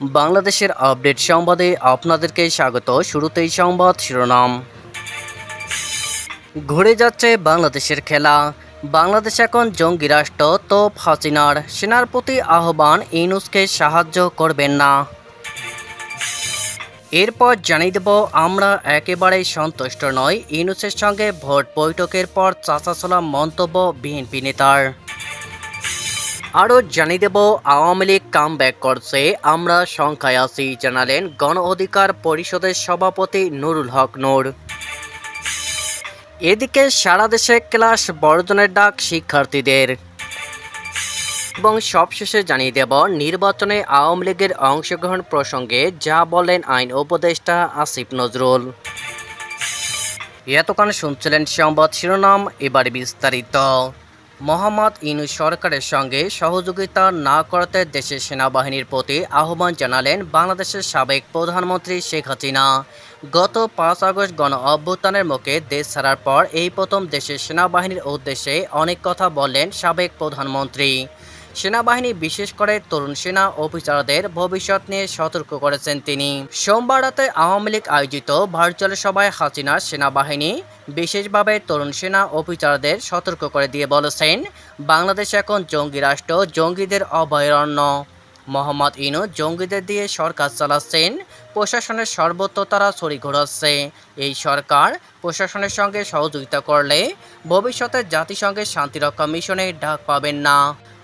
বাংলাদেশের আপডেট সংবাদে আপনাদেরকে স্বাগত। শুরুতেই সংবাদ শিরোনাম। ঘুরে যাচ্ছে বাংলাদেশের খেলা। বাংলাদেশ এখন জঙ্গি রাষ্ট্র তো হাসিনার। সেনার প্রতি আহ্বান ইনুসকে সাহায্য করবেন না। এরপর জানিয়ে দেব, আমরা একেবারেই সন্তুষ্ট নই। ইনুসের সঙ্গে ভোট বৈঠকের পর চাচাচলা মন্তব্য বিএনপি নেতার। আরও জানিয়ে দেব, আওয়ামী লীগ কাম ব্যাক করছে। আমরা সংখ্যায় আছি, জানালেন গণ অধিকার পরিষদের সভাপতি নুরুল হক নূর। এদিকে সারা দেশে ক্লাস বর্জনের ডাক শিক্ষার্থীদের। এবং সবশেষে জানিয়ে দেব, নির্বাচনে আওয়ামী লীগের অংশগ্রহণ প্রসঙ্গে যা বলেন আইন উপদেষ্টা আসিফ নজরুল। এতক্ষণ শুনছিলেন সংবাদ শিরোনাম, এবার বিস্তারিত। মোহাম্মদ ইনু সরকারের সঙ্গে সহযোগিতা না করাতে দেশের সেনাবাহিনীর প্রতি আহ্বান জানালেন বাংলাদেশের সাবেক প্রধানমন্ত্রী শেখ হাসিনা। গত পাঁচ আগস্ট গণ অভ্যুত্থানের মুখে দেশ ছাড়ার পর এই প্রথম দেশের সেনাবাহিনীর উদ্দেশ্যে অনেক কথা বললেন সাবেক প্রধানমন্ত্রী। সেনাবাহিনী বিশেষ করে তরুণ সেনা অফিসারদের ভবিষ্যৎ নিয়ে সতর্ক করেছেন তিনি। সোমবার রাতে আওয়ামী লীগ আয়োজিত ভার্চুয়াল সভায় হাসিনার সেনাবাহিনী বিশেষভাবে তরুণ সেনা অফিসারদের সতর্ক করে দিয়ে বলেছেন, বাংলাদেশ এখন জঙ্গি রাষ্ট্র, জঙ্গিদের অভয়ারণ্য। মোহাম্মদ ইনু জঙ্গিদের দিয়ে সরকার চালাচ্ছেন, প্রশাসনের সর্বত্র তারা ছড়ি ঘোরাচ্ছে। এই সরকার প্রশাসনের সঙ্গে সহযোগিতা করলে ভবিষ্যতে জাতিসংঘের শান্তিরক্ষা মিশনে ডাক পাবেন না।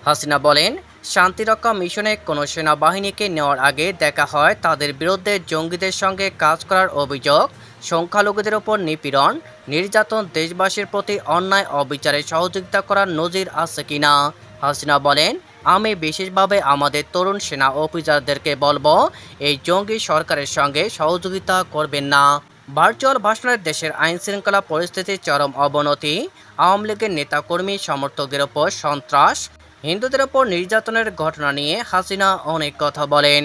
হাসিনা বলেন, শান্তিরক্ষা মিশনে কোনো সেনাবাহিনীকে নেওয়ার আগে দেখা হয় তাদের বিরুদ্ধে জঙ্গিদের সঙ্গে কাজ করার অভিযোগ, সংখ্যালঘুদের ওপর নিপীড়ন, নির্যাতন দেশবাসীর প্রতি অন্যায় অবিচারে সহযোগিতা করার নজির আছে কিনা। হাসিনা বলেন, আমি বিশেষভাবে আমাদের তরুণ সেনা অফিসারদেরকে বলব, এই জঙ্গি সরকারের সঙ্গে সহযোগিতা করবেন না। ভার্চুয়াল ভাষণের দেশের আইন শৃঙ্খলা পরিস্থিতির চরম অবনতি, আওয়ামী লীগের নেতাকর্মী সমর্থকদের ওপর সন্ত্রাস হিন্দুদের ওপর নির্যাতনের ঘটনা নিয়ে হাসিনা অনেক কথা বলেন।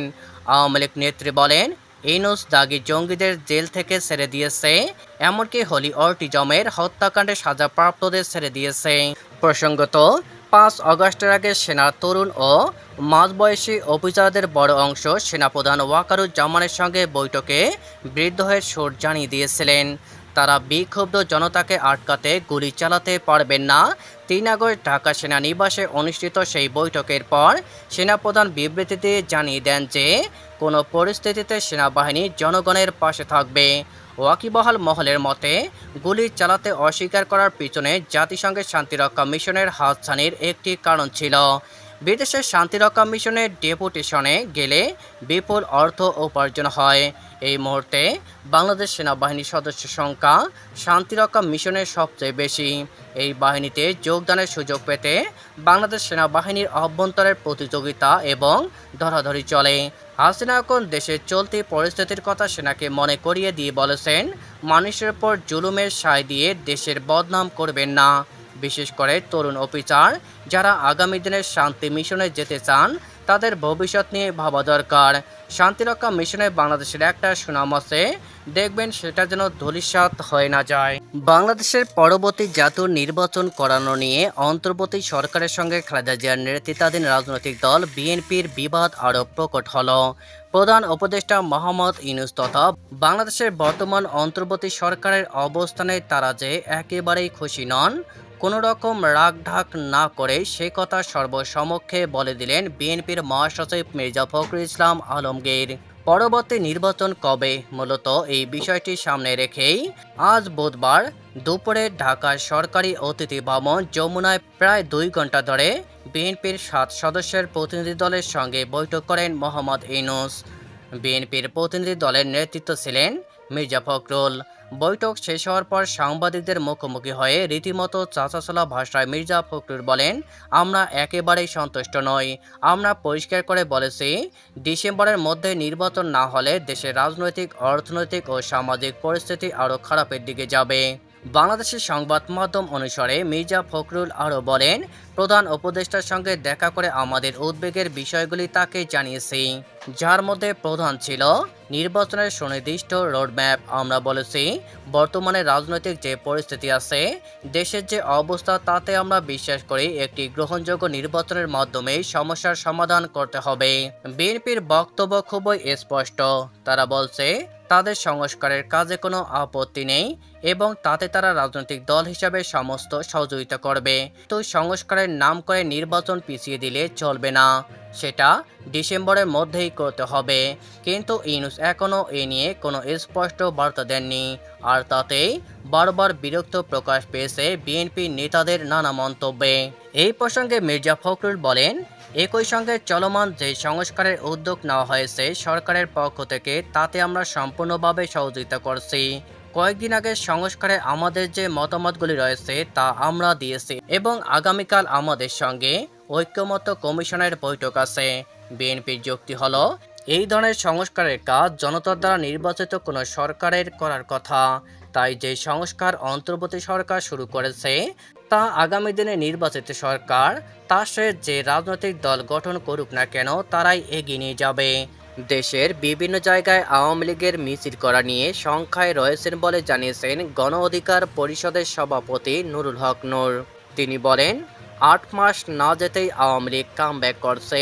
আওয়ামী লীগ নেত্রী বলেন ইনুস দাগি জঙ্গিদের জেল থেকে ছেড়ে দিয়েছে, এমনকি হলি অর্টিজমের হত্যাকাণ্ডে সাজাপ্রাপ্তদের ছেড়ে দিয়েছে। প্রসঙ্গত, পাঁচ আগস্টের আগে সেনার তরুণ ও মাঝবয়সী অফিসারদের বড় অংশ সেনাপ্রধান ওয়াকারুজ্জামানের সঙ্গে বৈঠকে বৃদ্ধ হয়ে সুর জানিয়ে দিয়েছিলেন। তারা বিক্ষুব্ধ জনতাকে আটকাতে গুলি চালাতে পারবেন না। তিন আগস্ট ঢাকা সেনানিবাসে অনুষ্ঠিত সেই বৈঠকের পর সেনাপ্রধান বিবৃতিতে জানিয়ে দেন যে, কোনো পরিস্থিতিতে সেনাবাহিনী জনগণের পাশে থাকবে। ওয়াকিবহাল মহলের মতে, গুলি চালাতে অস্বীকার করার পিছনে জাতিসংঘের শান্তিরক্ষা মিশনের হাতছানির একটি কারণ ছিল। বিদেশের শান্তিরক্ষা মিশনের ডেপুটেশনে গেলে বিপুল অর্থ উপার্জন হয়। এই মুহূর্তে বাংলাদেশ সেনাবাহিনীর সদস্য সংখ্যা শান্তিরক্ষা মিশনের সবচেয়ে বেশি। এই বাহিনীতে যোগদানের সুযোগ পেতে বাংলাদেশ সেনাবাহিনীর অভ্যন্তরের প্রতিযোগিতা এবং ধরাধরি চলে। হাসিনা এখন দেশের চলতি পরিস্থিতির কথা সেনাকে মনে করিয়ে দিয়ে বলেছেন, মানুষের উপর জুলুমের সায় দিয়ে দেশের বদনাম করবেন না। বিশেষ করে তরুণ অফিসার যারা আগামী দিনের শান্তি মিশনে যেতে চান, তাদের ভবিষ্যৎ নিয়ে ভাবা দরকার। শান্তিরক্ষা মিশনে বাংলাদেশের একটা সুনাম আছে, দেখবেন সেটা যেন ধূলিসাৎ হয়ে না যায়। বাংলাদেশের পরবর্তী জাতীয় নির্বাচন করানো নিয়ে অন্তর্বর্তী সরকারের সঙ্গে খালেদা জিয়ার নেতৃত্বাধীন রাজনৈতিক দল বিএনপির বিবাদ আরও প্রকট হলো। প্রধান উপদেষ্টা মোহাম্মদ ইনুস তথা বাংলাদেশের বর্তমান অন্তর্বর্তী সরকারের অবস্থানে তারা যে একেবারেই খুশি নন কোনো রকম রাগ ঢাক না করে সে কথা সর্বসমক্ষে বলে দিলেন বিএনপির মহাসচিব মির্জা ফখরুল ইসলাম আলমগীর। পরবর্তী নির্বাচন কবে? মূলত এই বিষয়টি সামনে রেখেই আজ বুধবার দুপুরে ঢাকার সরকারি অতিথি ভবন যমুনায় প্রায় দুই ঘণ্টা ধরে বিএনপির সাত সদস্যের প্রতিনিধি দলের সঙ্গে বৈঠক করেন মোহাম্মদ ইনুস বিএনপির প্রতিনিধি দলের নেতৃত্ব ছিলেন মির্জা ফখরুল। বৈঠক শেষ হওয়ার পর সাংবাদিকদের মুখোমুখি হয়ে রীতিমতো চাচাচলা ভাষায় মির্জা ফখরুল বলেন, আমরা একেবারেই সন্তুষ্ট নই। আমরা পরিষ্কার করে বলেছি, ডিসেম্বরের মধ্যে নির্বাচন না হলে দেশের রাজনৈতিক, অর্থনৈতিক ও সামাজিক পরিস্থিতি আরও খারাপের দিকে যাবে। বাংলাদেশের সংবাদ মাধ্যম অনুসারে মির্জা ফখরুল আরও বলেন, প্রধান উপদেষ্টার সঙ্গে দেখা করে আমাদের উদ্বেগের বিষয়গুলি তাকে জানিয়েছি। যার মধ্যে প্রধান ছিল, নির্বাচনের সুনির্দিষ্ট রোডম্যাপ। আমরা বলেছি, বর্তমানে রাজনৈতিক যে পরিস্থিতি আছে, দেশের যে অবস্থা তাতে আমরা বিশ্বাস করি একটি গ্রহণযোগ্য নির্বাচনের মাধ্যমে সমস্যার সমাধান করতে হবে। বিএনপির বক্তব্য খুবই স্পষ্ট। তারা বলছে তাদের সংস্কারের কাজে কোনো আপত্তি নেই এবং তাতে তারা রাজনৈতিক দল হিসাবে সমস্ত সহযোগিতা করবে। তো সংস্কারের নাম করে নির্বাচন পিছিয়ে দিলে চলবে না। সেটা ডিসেম্বরের মধ্যেই করতে হবে। কিন্তু ইউনুস এখনও এ নিয়ে কোনো স্পষ্ট বার্তা দেননি। আর তাতেই বারবার বিরক্ত প্রকাশ পেয়েছে বিএনপি নেতাদের নানা মন্তব্যে। এই প্রসঙ্গে মির্জা ফখরুল বলেন একই সঙ্গে চলমান যে সংস্কারের উদ্যোগ নেওয়া হয়েছে সরকারের পক্ষ থেকে, তাতে আমরা সম্পূর্ণভাবে সহযোগিতা করছি। কয়েকদিন আগে সংস্কারে আমাদের যে মতামতগুলি রয়েছে, তা আমরা দিয়েছি এবং আগামীকাল আমাদের সঙ্গে ঐক্যমত কমিশনের বৈঠক আছে। বিএনপির যুক্তি হলো, এই ধরনের সংস্কারের কাজ জনতার দ্বারা নির্বাচিত কোনো সরকারের করার কথা। তাই যে সংস্কার অন্তর্বর্তী সরকার শুরু করেছে তা আগামী দিনে নির্বাচিত সরকার তা সে যে রাজনৈতিক দল গঠন করুক না কেন, তারাই এগিয়ে নিয়ে যাবে। দেশের বিভিন্ন জায়গায় আওয়ামী লীগের মিছিল করা নিয়ে সংখ্যায় রয়েছেন বলে জানিয়েছেন গণ অধিকার পরিষদের সভাপতি নুরুল হক নূর। তিনি বলেন, আট মাস না যেতেই আওয়ামী লীগ কাম করছে,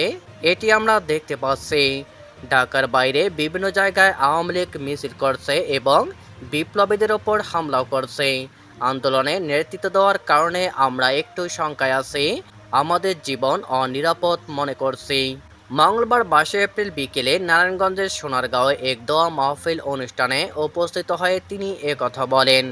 এটি আমরা দেখতে পাচ্ছি। ঢাকার বাইরে বিভিন্ন জায়গায় আওয়ামী লীগ মিছিল করছে এবং বিপ্লবীদের ওপর হামলাও করছে। আন্দোলনে নেতৃত্ব দেওয়ার কারণে আমরা একটু শঙ্কায় আছি। আমাদের জীবন অনিরাপদ মনে করছি। মঙ্গলবার বাইশে এপ্রিল বিকেলে নারায়ণগঞ্জের সোনারগাঁওয়ে এক দোয়া মাহফিল অনুষ্ঠানে উপস্থিত হয়ে তিনি কথা বলেন।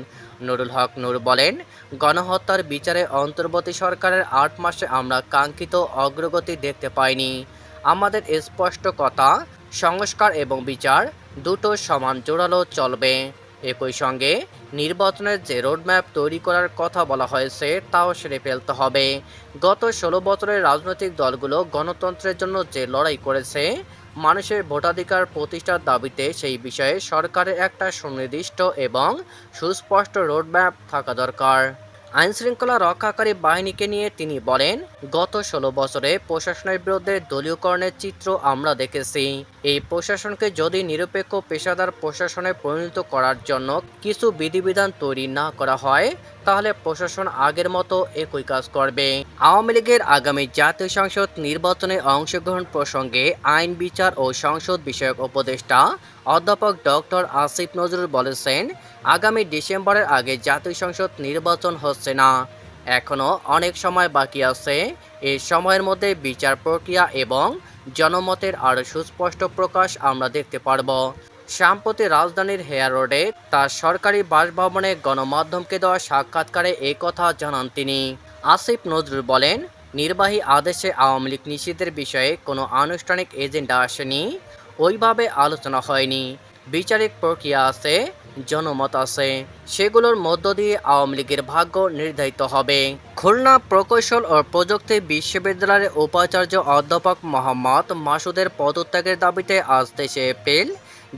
নুরুল হক নূর বলেন, গণহত্যার বিচারে অন্তর্বর্তী সরকারের আট মাসে আমরা কাঙ্ক্ষিত অগ্রগতি দেখতে পাইনি। আমাদের স্পষ্ট কথা, সংস্কার এবং বিচার দুটো সমান জোরালো চলবে। একই সঙ্গে নির্বাচনের যে রোডম্যাপ তৈরি করার কথা বলা হয়েছে, তাও সেরে ফেলতে হবে। গত ষোলো বছরের রাজনৈতিক দলগুলো গণতন্ত্রের জন্য যে লড়াই করেছে, মানুষের ভোটাধিকার প্রতিষ্ঠার দাবিতে সেই বিষয়ে সরকারের একটা সুনির্দিষ্ট এবং সুস্পষ্ট রোডম্যাপ থাকা দরকার। আইনশৃঙ্খলা রক্ষাকারী বাহিনীকে নিয়ে তিনি বলেন, গত ষোলো বছরে প্রশাসনের বিরুদ্ধে দলীয়করণের চিত্র আমরা দেখেছি। এই প্রশাসনকে যদি নিরপেক্ষ পেশাদার প্রশাসনে পরিণত করার জন্য কিছু বিধিবিধান তৈরি না করা হয় তাহলে প্রশাসন আগের মতো একই কাজ করবে। আওয়ামী লীগের আগামী জাতীয় সংসদ নির্বাচনে অংশগ্রহণ প্রসঙ্গে আইন বিচার ও সংসদ বিষয়ক উপদেষ্টা অধ্যাপক ডক্টর আসিফ নজরুল বলেছেন, আগামী ডিসেম্বরের আগে জাতীয় সংসদ নির্বাচন হচ্ছে না। এখনও অনেক সময় বাকি আছে। এই সময়ের মধ্যে বিচার প্রক্রিয়া এবং জনমতের আরও সুস্পষ্ট প্রকাশ আমরা দেখতে পারব। সম্প্রতি রাজধানীর হেয়ার রোডে তার সরকারি বাসভবনে গণমাধ্যমকে দেওয়া সাক্ষাৎকারে এই কথা জানান তিনি। আসিফ নজরুল বলেন, নির্বাহী আদেশে আওয়ামী লীগ নিষিদ্ধের বিষয়ে কোনো আনুষ্ঠানিক এজেন্ডা আসেনি, ওইভাবে আলোচনা হয়নি। বিচারিক প্রক্রিয়া আছে, জনমত আছে, সেগুলোর মধ্য দিয়ে আওয়ামী লীগের ভাগ্য নির্ধারিত হবে। খুলনা প্রকৌশল ও প্রযুক্তি বিশ্ববিদ্যালয়ের উপাচার্য অধ্যাপক মোহাম্মদ মাসুদের পদত্যাগের দাবিতে আজ তেইশে এপ্রিল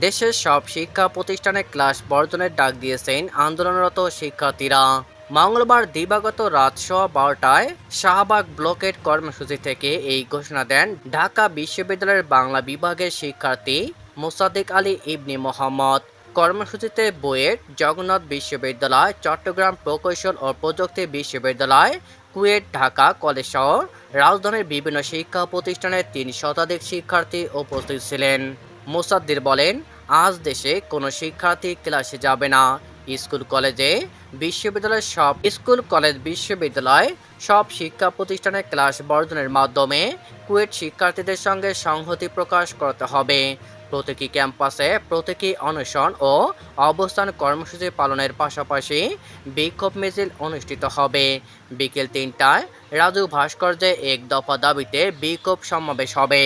দেশের সব শিক্ষা প্রতিষ্ঠানে ক্লাস বর্জনের ডাক দিয়েছেন আন্দোলনরত শিক্ষার্থীরা। মঙ্গলবার দিবাগত রাত সোয়া বারোটায় শাহবাগ ব্লকের কর্মসূচি থেকে এই ঘোষণা দেন ঢাকা বিশ্ববিদ্যালয়ের বাংলা বিভাগের শিক্ষার্থী মোসাদ্দেক আলী ইবনি মোহাম্মদ। কর্মসূচিতে বুয়েট জগন্নাথ বিশ্ববিদ্যালয়, চট্টগ্রাম প্রকৌশল ও প্রযুক্তি বিশ্ববিদ্যালয় কুয়েট ঢাকা কলেজ সহ রাজধানীর বিভিন্ন শিক্ষা প্রতিষ্ঠানের তিন শতাধিক শিক্ষার্থী উপস্থিত ছিলেন। মোসাদ্দির বলেন, আজ দেশে কোনো শিক্ষার্থী ক্লাসে যাবে না। স্কুল, কলেজে বিশ্ববিদ্যালয়ের সব স্কুল, কলেজ, বিশ্ববিদ্যালয় সব শিক্ষা প্রতিষ্ঠানের ক্লাস বর্জনের মাধ্যমে কুয়েট শিক্ষার্থীদের সঙ্গে সংহতি প্রকাশ করতে হবে। প্রতীকী ক্যাম্পাসে প্রতীকী অনশন ও অবস্থান কর্মসূচি পালনের পাশাপাশি বিক্ষোভ মিছিল অনুষ্ঠিত হবে। বিকেল তিনটায় রাজু ভাস্কর্যে এক দফা দাবিতে বিক্ষোভ সমাবেশ হবে।